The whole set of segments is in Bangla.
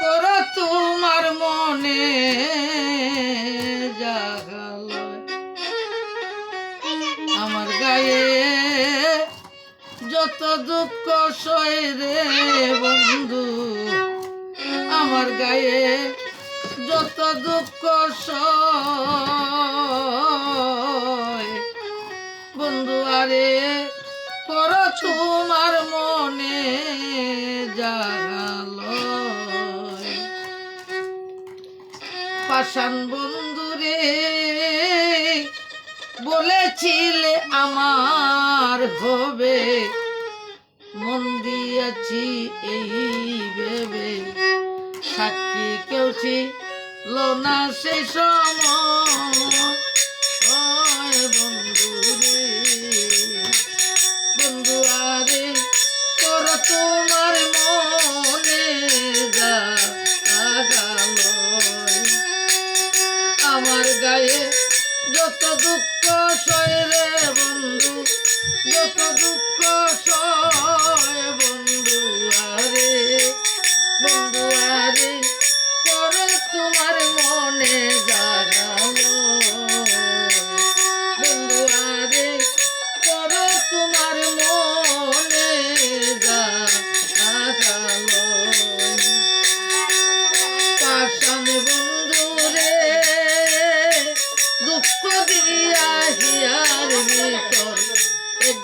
করো তোমার মনে জাগালো। আমার গায়ে যত দুঃখ সয় রে বন্ধু, আমার গায়ে যত দুঃখ বন্ধু, আরে করো তোমার মনে জাগালো। পাষাণ বন্ধুরে বলেছিলে আমার হবে। মন দিয়েছি এই ভেবে, সাক্ষী কেউ ছিল না সেই সময়। বন্ধু যত দুঃখ সয় বন্ধু, যত দুঃখ সয় বন্ধু আরে বন্ধু আরে করে তোমার মনে জাগালো। বন্ধু আরে করে তোমার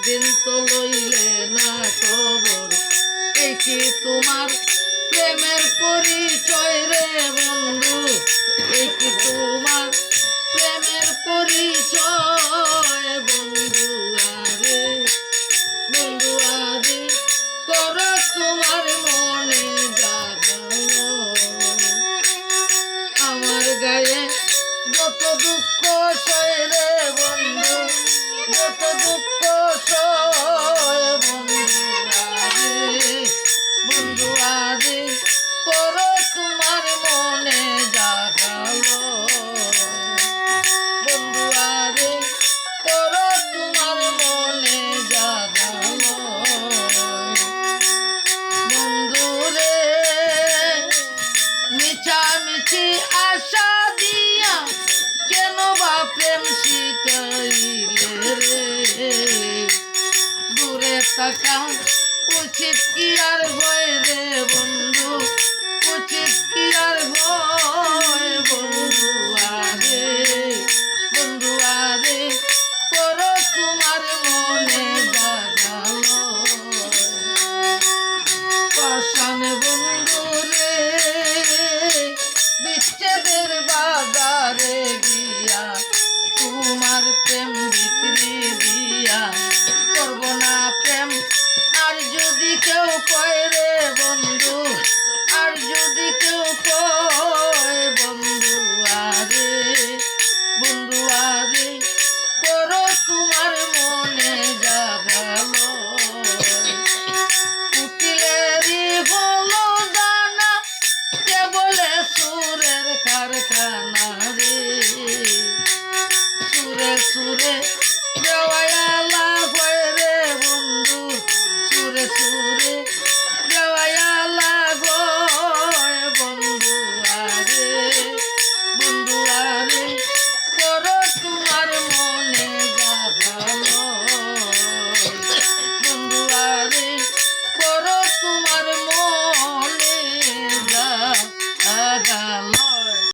একদিন তো লইলে না খবর। এই কি তোমার প্রেমের পরিচয় রে বন্ধু? এই কি তোমার প্রেমের পরিচয় বন্ধু? আরে বন্ধু আরে করো তোমার মনে আমার গায়ে যত দুঃখ সয় রে বন্ধু যত দুঃখ বন্ধু আরে করো মনে জাগালো বন্ধু আরে করো মনে জাগালো বন্ধুরে মিছামিছি আশা দিয়া কেন বা প্রেম থাকা উচিত কি আর হয় রে বন্ধু? উচিত কি আর হয় বন্ধু আরে? বন্ধু আরে, করো তোমার মনে জাগালো। পাশান বন্ধুরে বিচ্ছেদের বাজারে গিয়া তোমার প্রেম বিক্রি কারখানা রে সুরে সুরে